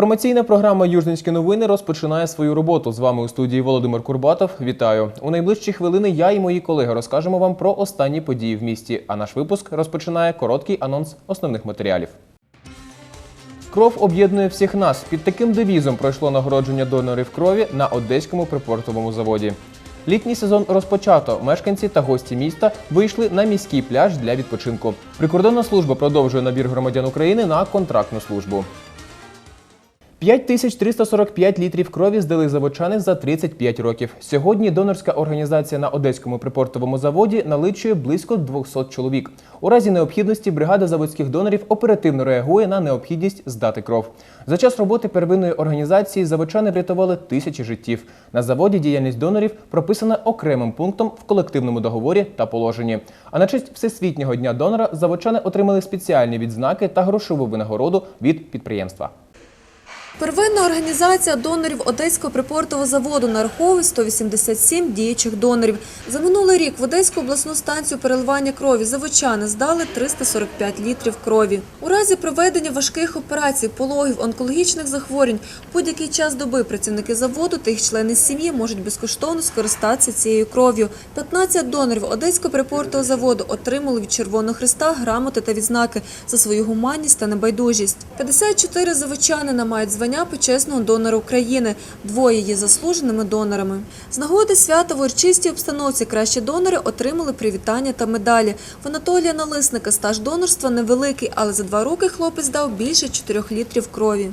Інформаційна програма Южненські новини розпочинає свою роботу. З вами у студії Володимир Курбатов. Вітаю у найближчі хвилини. Я і мої колеги розкажемо вам про останні події в місті. А наш випуск розпочинає короткий анонс основних матеріалів. Кров об'єднує всіх нас. Під таким девізом пройшло нагородження донорів крові на одеському припортовому заводі. Літній сезон розпочато. Мешканці та гості міста вийшли на міський пляж для відпочинку. Прикордонна служба продовжує набір громадян України на контрактну службу. 5345 літрів крові здали заводчани за 35 років. Сьогодні донорська організація на одеському припортовому заводі наличує близько 200 чоловік. У разі необхідності бригада заводських донорів оперативно реагує на необхідність здати кров. За час роботи первинної організації заводчани врятували тисячі життів. На заводі діяльність донорів прописана окремим пунктом в колективному договорі та положенні. А на честь Всесвітнього дня донора заводчани отримали спеціальні відзнаки та грошову винагороду від підприємства. Первинна організація донорів Одеського припортового заводу нараховує 187 діючих донорів. За минулий рік в Одеську обласну станцію переливання крові заводчани здали 345 літрів крові. У разі проведення важких операцій, пологів, онкологічних захворювань будь-який час доби працівники заводу та їх члени сім'ї можуть безкоштовно скористатися цією кров'ю. 15 донорів Одеського припортового заводу отримали від Червоного Христа грамоти та відзнаки за свою гуманність та небайдужість. 54 заводчанина мають звання почесного донора України. Двоє є заслуженими донорами. З нагоди свята в урочистій обстановці кращі донори отримали привітання та медалі. В Анатолія Налисника стаж донорства невеликий, але за два роки хлопець дав більше 4 літрів крові.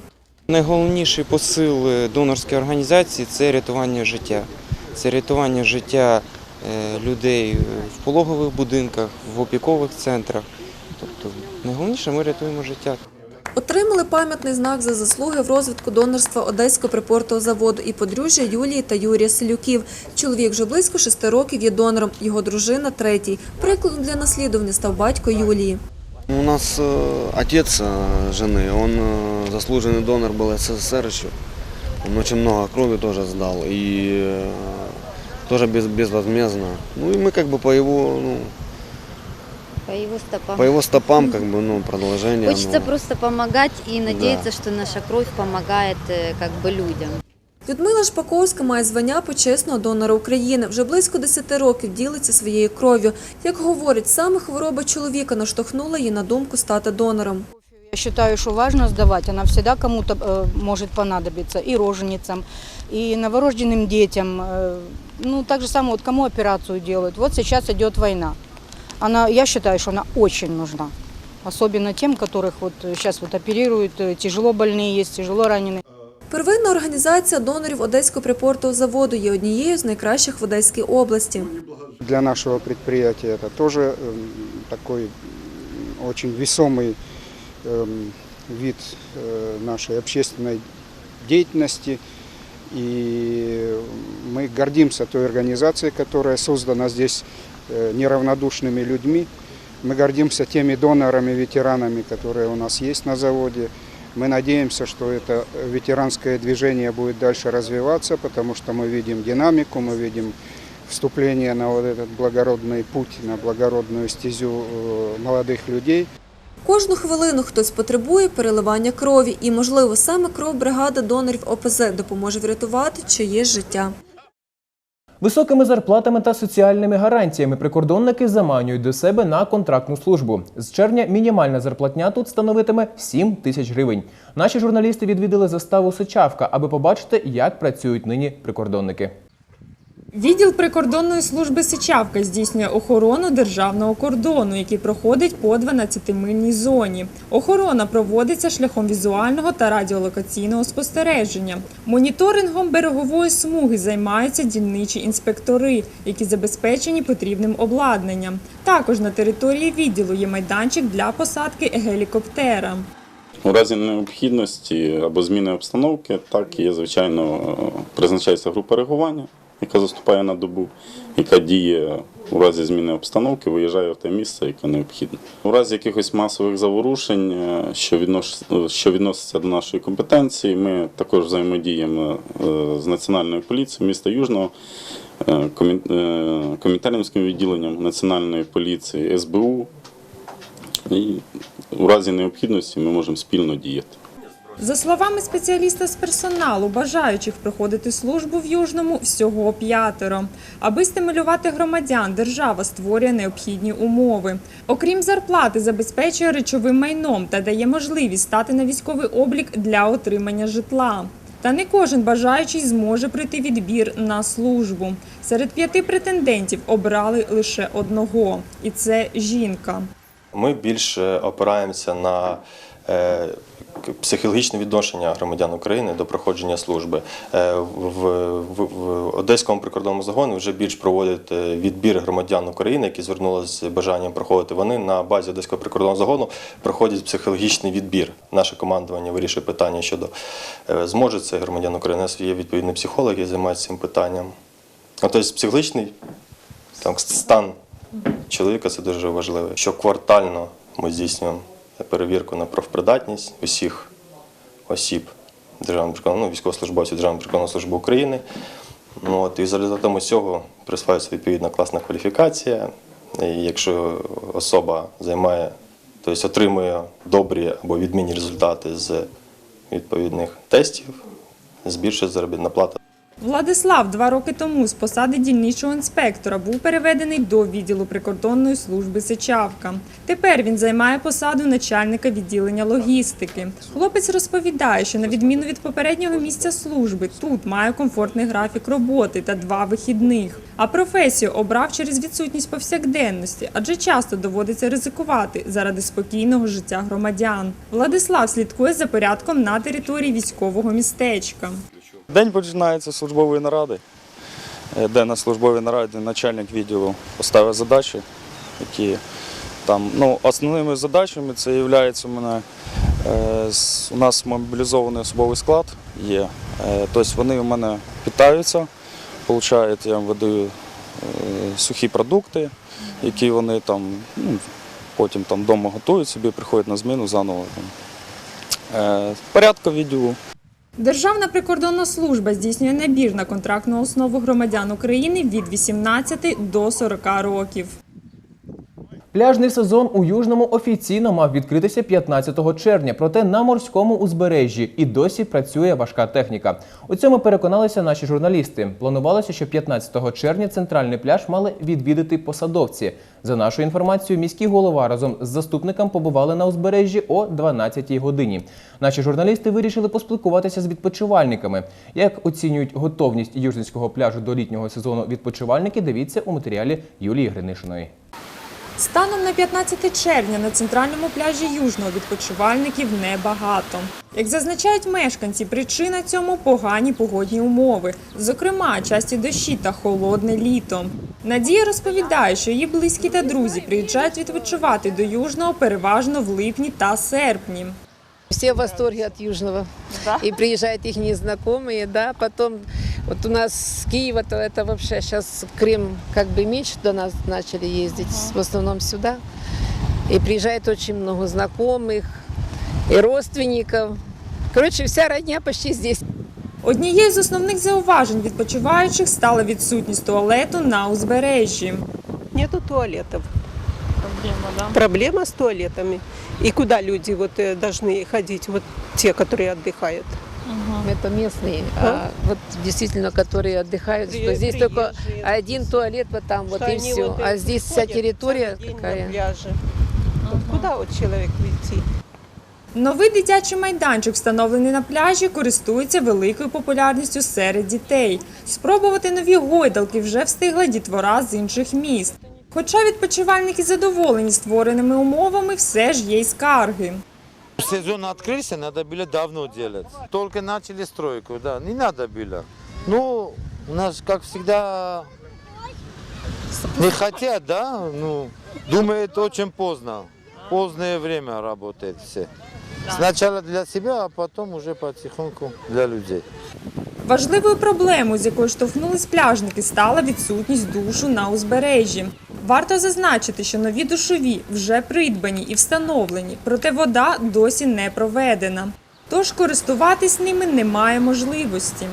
Найголовніший посил е, донорської організації це рятування життя. Це рятування життя е, людей в пологових будинках, в опікових центрах. Тобто найголовніше ми рятуємо життя. Отримали пам'ятний знак за заслуги в розвитку донорства Одеського припортового заводу і подружжя Юлії та Юрія Селюків. Чоловік вже близько шести років є донором, його дружина – третій. Прикладом для наслідування став батько Юлії. У нас э, отец э, жены, он э, заслуженный донор был СССР еще. Он очень много крови тоже сдал и э, тоже без, безвозмездно. Ну и мы как бы по его, ну, По его стопам. по его стопам как бы, ну, продолжение. Хочется ну, просто помогать и надеяться, что наша кровь помогает э, как бы людям. Людмила Шпаковська має звання почесного донора України. Вже близько 10 років ділиться своєю кров'ю. Як говорить, саме хвороба чоловіка наштовхнула її на думку стати донором. Я считаю, что важно сдавать. Она всегда кому-то э, может понадобиться. И роженицам, и новорожденным детям. Э, ну, так же самое, вот кому операцию делают. Вот сейчас идет война. Она, я считаю, что она очень нужна. Особенно тем, которых вот сейчас вот оперируют, э, тяжело больные есть, тяжело раненые. Первинна організація донорів Одеського припортового заводу є однією з найкращих в Одеській області. Для нашего предприятия это тоже эм, такой м, очень весомый эм, вид э, нашей общественной деятельности. И мы гордимся той организацией, которая создана здесь э, неравнодушными людьми. Мы гордимся теми донорами, ветеранами, которые у нас есть на заводе. Мы надеемся, что это ветеранское движение будет дальше развиваться, потому что мы видим динамику, мы видим вступление на вот этот благородный путь, на благородную стезю э, молодых людей. Кожну хвилину хтось потребує переливання крові, і, можливо, саме кров бригади донорів ОПЗ допоможе врятувати чиєсь життя. Високими зарплатами та соціальними гарантіями прикордонники заманюють до себе на контрактну службу. З червня мінімальна зарплатня тут становитиме 7 тисяч гривень. Наші журналісти відвідали заставу Сочавка, аби побачити, як працюють нині прикордонники. Відділ прикордонної служби Сичавка здійснює охорону державного кордону, який проходить по 12-мильній зоні. Охорона проводиться шляхом візуального та радіолокаційного спостереження. Моніторингом берегової смуги займаються дільничі інспектори, які забезпечені потрібним обладнанням. Також на території відділу є майданчик для посадки гелікоптера. У разі необхідності або зміни обстановки, так є, звичайно, е, призначається група реагування, яка заступає на добу, яка діє у разі зміни обстановки, виїжджає в те місце, яке необхідно. У разі якихось масових заворушень, е, що, віднош... е, що відноситься до нашої компетенції, ми також взаємодіємо е, з Національною поліцією міста Южного, е, комі- відділенням Національної поліції, СБУ. І у разі необхідності ми можемо спільно діяти. За словами спеціаліста з персоналу, бажаючих проходити службу в Южному всього п'ятеро. Аби стимулювати громадян, держава створює необхідні умови. Окрім зарплати, забезпечує речовим майном та дає можливість стати на військовий облік для отримання житла. Та не кожен бажаючий зможе пройти відбір на службу. Серед п'яти претендентів обрали лише одного, і це жінка. Ми більше опираємося на е, психологічне відношення громадян України до проходження служби. Е, В, Одеському прикордонному загоні вже більш проводять е, відбір громадян України, які звернулися з бажанням проходити. Вони на базі Одеського прикордонного загону проходять психологічний відбір. Наше командування вирішує питання щодо е, зможе це громадян України. У нас є відповідний психолог, який займається цим питанням. Тобто психологічний там, стан чоловіка це дуже важливо. Щоквартально ми здійснюємо перевірку на профпридатність усіх осіб прикордонної, ну, військовослужбовців Державної прикордонної служби України. Ну, от, і за результатами цього присваюється відповідна класна кваліфікація. І якщо особа займає, тобто отримує добрі або відмінні результати з відповідних тестів, збільшується заробітна плата. Владислав два роки тому з посади дільничого інспектора був переведений до відділу прикордонної служби Сичавка. Тепер він займає посаду начальника відділення логістики. Хлопець розповідає, що на відміну від попереднього місця служби, тут має комфортний графік роботи та два вихідних. А професію обрав через відсутність повсякденності, адже часто доводиться ризикувати заради спокійного життя громадян. Владислав слідкує за порядком на території військового містечка. День починається з службової наради, е, де на службовій нараді начальник відділу поставив задачі, які там, ну, основними задачами це є у мене е, у нас мобілізований особовий склад є. Е, тобто вони у мене питаються, получають, я їм видаю сухі продукти, які вони там, ну, потім там вдома готують собі, приходять на зміну заново. Там. Порядку відділу. Державна прикордонна служба здійснює набір на контрактну основу громадян України від 18 до 40 років. Пляжний сезон у Южному офіційно мав відкритися 15 червня, проте на морському узбережжі і досі працює важка техніка. У цьому переконалися наші журналісти. Планувалося, що 15 червня центральний пляж мали відвідати посадовці. За нашою інформацією, міський голова разом з заступником побували на узбережжі о 12 годині. Наші журналісти вирішили поспілкуватися з відпочивальниками. Як оцінюють готовність южницького пляжу до літнього сезону відпочивальники, дивіться у матеріалі Юлії Гринишиної. Станом на 15 червня на центральному пляжі Южного відпочивальників небагато. Як зазначають мешканці, причина цьому погані погодні умови, зокрема, часті дощі та холодне літо. Надія розповідає, що її близькі та друзі приїжджають відпочивати до Южного переважно в липні та серпні. Все в восторге от Южного. И приезжают их незнакомые, да. Потом вот у нас с Киева, то это вообще сейчас Крым как бы меньше до нас начали ездить, в основном сюда. И приезжает очень много знакомых и родственников. Короче, вся родня почти здесь. Однією з основних зауважень відпочиваючих стала відсутність туалету на узбережжі. Нету туалетов. Проблема, да? Проблема с туалетами. И куда люди вот э, должны ходить, вот те, которые отдыхают? Это местные, а вот действительно, которые отдыхают, что здесь только Приезжие. один туалет вот там, вот Что и они все. вот, э, А здесь вся ходят территория целый день на какая. пляже. Вот куда вот человек уйти? Новий дитячий майданчик, встановлений на пляжі, користується великою популярністю серед дітей. Спробувати нові гойдалки вже встигла дітвора з інших міст. Хоча відпочивальники задоволені створеними умовами, все ж є й скарги. Сезон открылся, надо было давно делать. Только начали стройку, да, не надо было. Ну, у нас, как всегда, не хотят, да, ну, думают очень поздно. Позднее время работает все. Сначала для себя, а потом уже потихоньку для людей. Важливою проблемою, з якою штовхнулись пляжники, стала відсутність душу на узбережжі. Варто зазначити, що нові душові вже придбані і встановлені, проте вода досі не проведена. Тож користуватись ними немає можливості.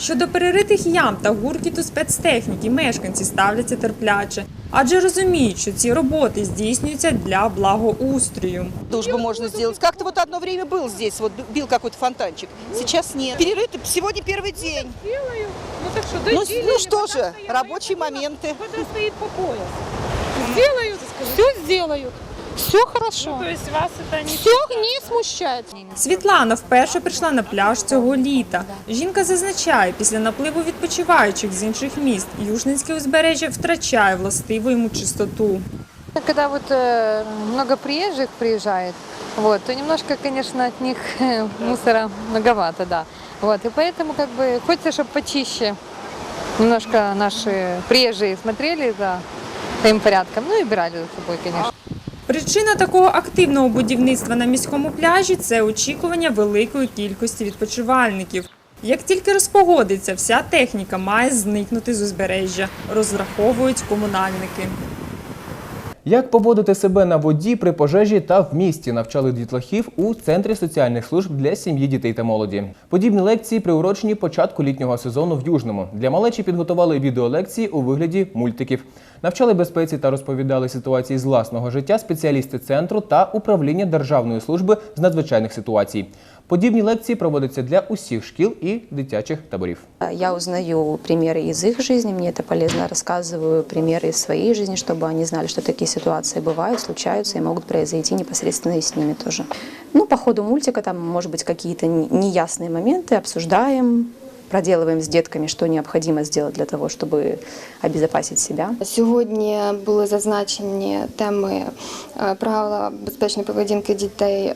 Щодо переритих ям та гуркіту спецтехніки, мешканці ставляться терпляче. адже розуміють, що ці роботи здійснюються для благоустрою. Дружбу можно сделать. Как-то вот одно время был здесь, вот бил какой-то фонтанчик. Сейчас нет. Перерыто, сегодня первый день. Ну так что, Ну, ну что же, рабочие моменты. Вода стоит по пояс. Сделают, все сделают. Все хорошо. то есть вас это не... Все не смущает. Світлана вперше прийшла на пляж цього літа. Жінка зазначає, після напливу відпочиваючих з інших міст Южницьке узбережжя втрачає властиву йому чистоту. Когда вот э, много приезжих приезжает, вот, то немножко, конечно, от них мусора многовато, да. Вот, и поэтому как бы хочется, чтобы почище немножко наши приезжие смотрели за своим порядком, ну и убирали за собой, конечно. Причина такого активного будівництва на міському пляжі це очікування великої кількості відпочивальників. Як тільки розпогодиться, вся техніка має зникнути з узбережжя, розраховують комунальники. Як поводити себе на воді при пожежі та в місті навчали дітлахів у центрі соціальних служб для сім'ї, дітей та молоді. Подібні лекції приурочені початку літнього сезону в Южному. Для малечі підготували відеолекції у вигляді мультиків. Навчали безпеці та розповідали ситуації з власного життя спеціалісти центру та управління Державної служби з надзвичайних ситуацій. Подібні лекції проводяться для усіх шкіл і дитячих таборів. Я узнаю примеры из их жизни, мне это полезно, рассказываю примеры из своей жизни, чтобы они знали, что такие ситуации бывают, случаются и могут произойти непосредственно и с ними тоже. Ну, по ходу мультика там, может быть, какие-то не- неясные моменты обсуждаем, проделываем с детками, что необходимо сделать для того, чтобы обезопасить себя. Сьогодні були зазначені теми е, правила безпечної поведінки дітей е,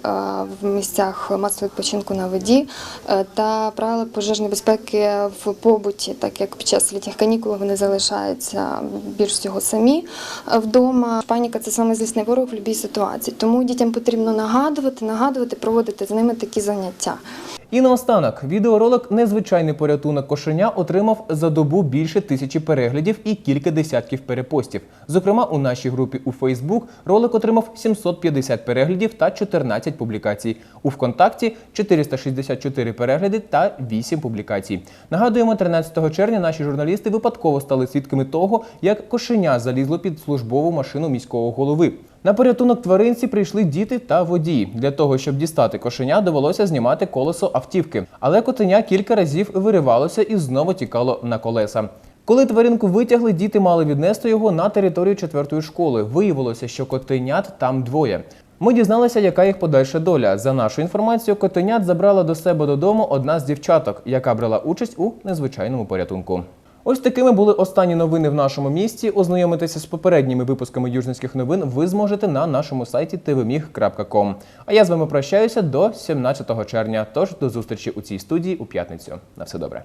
в місцях масового відпочинку на воді е, та правила пожежної безпеки в побуті, так як під час літніх канікул вони залишаються більш всього самі е, вдома. Паніка це саме злісний ворог в будь-якій ситуації. Тому дітям потрібно нагадувати, нагадувати, проводити з ними такі заняття. І наостанок, відеоролик Незвичайний порятунок кошеня отримав за добу більше тисячі переглядів і кілька десятків перепостів. Зокрема, у нашій групі у Facebook ролик отримав 750 переглядів та 14 публікацій. У ВКонтакті 464 перегляди та 8 публікацій. Нагадуємо, 13 червня наші журналісти випадково стали свідками того, як кошеня залізло під службову машину міського голови. На порятунок тваринці прийшли діти та водії. Для того, щоб дістати кошеня, довелося знімати колесо автівки. Але котеня кілька разів виривалося і знову тікало на колеса. Коли тваринку витягли, діти мали віднести його на територію четвертої школи. Виявилося, що котенят там двоє. Ми дізналися, яка їх подальша доля. За нашу інформацію, котенят забрала до себе додому одна з дівчаток, яка брала участь у незвичайному порятунку. Ось такими були останні новини в нашому місті. Ознайомитися з попередніми випусками южницьких новин ви зможете на нашому сайті tvmig.com. А я з вами прощаюся до 17 червня. Тож до зустрічі у цій студії у п'ятницю. На все добре.